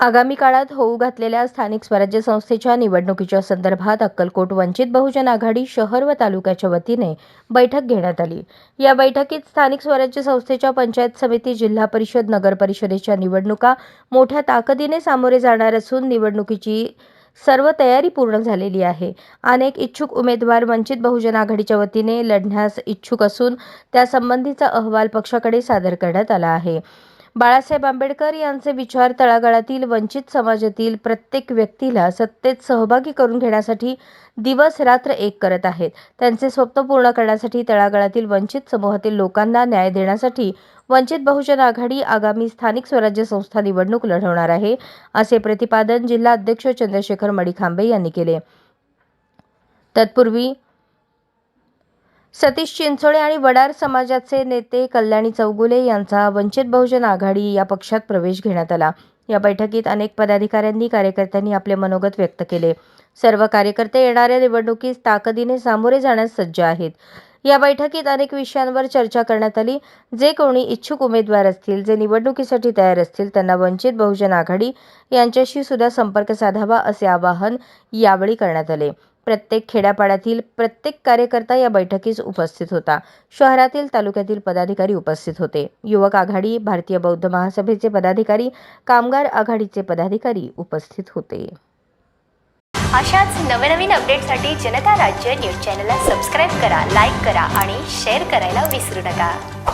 आगामी काळात होऊ घातलेल्या स्थानिक स्वराज्य संस्थेच्या निवडणुकीच्या संदर्भात अक्कलकोट वंचित बहुजन आघाडी शहर व तालुक्याच्या वतीने बैठक घेण्यात आली. या बैठकीत स्थानिक स्वराज्य संस्थेच्या पंचायत समिती जिल्हा परिषद नगर परिषदेच्या निवडणुका मोठ्या ताकदीने सामोरे जाणार असून निवडणुकीची सर्व तयारी पूर्ण झालेली आहे. अनेक इच्छुक उमेदवार वंचित बहुजन आघाडीच्या वतीने लढण्यास इच्छुक असून त्यासंबंधीचा अहवाल पक्षाकडे सादर करण्यात आला आहे. बाळासाहेब आंबेडकर यांचे विचार तळागाळातील वंचित समाजातील प्रत्येक व्यक्तीला सत्तेत सहभागी करून घेण्यासाठी दिवस रात्र एक करत आहेत. त्यांचे स्वप्न पूर्ण करण्यासाठी तळागाळातील वंचित समूहातील लोकांना न्याय देण्यासाठी वंचित बहुजन आघाडी आगामी स्थानिक स्वराज्य संस्था निवडणूक लढवणार आहे असे प्रतिपादन जिल्हा अध्यक्ष चंद्रशेखर मडिखांबे यांनी केले. तत्पूर्वी सतीश चिंचोळे आणि वडार समाजाचे नेते कल्याणी चौगुले यांचा वंचित बहुजन आघाडी या पक्षात प्रवेश घेण्यात आला. या बैठकीत अनेक पदाधिकाऱ्यांनी कार्यकर्त्यांनी आपले मनोगत व्यक्त केले. सर्व कार्यकर्ते येणाऱ्या निवडणुकीस ताकदीने सामोरे जाण्यास सज्ज आहेत. या बैठकीत अनेक विषयांवर चर्चा करण्यात आली. जे कोणी इच्छुक उमेदवार असतील जे निवडणुकीसाठी तयार असतील त्यांना वंचित बहुजन आघाडी यांच्याशी सुद्धा संपर्क साधावा असे आवाहन यावेळी करण्यात आले. प्रत्येक खेड्यापाड्यातील प्रत्येक कार्यकर्ता या बैठकीस उपस्थित होता. शहरातील तालुक्यातील पदाधिकारी उपस्थित होते. युवक आघाडी भारतीय बौद्ध महासभेचे पदाधिकारी कामगार आघाडीचे पदाधिकारी उपस्थित होते. अशाच नवनवीन अपडेटसाठी जनता राज्य न्यूज चॅनलला सबस्क्राईब करा लाईक करा आणि शेअर करायला विसरू नका.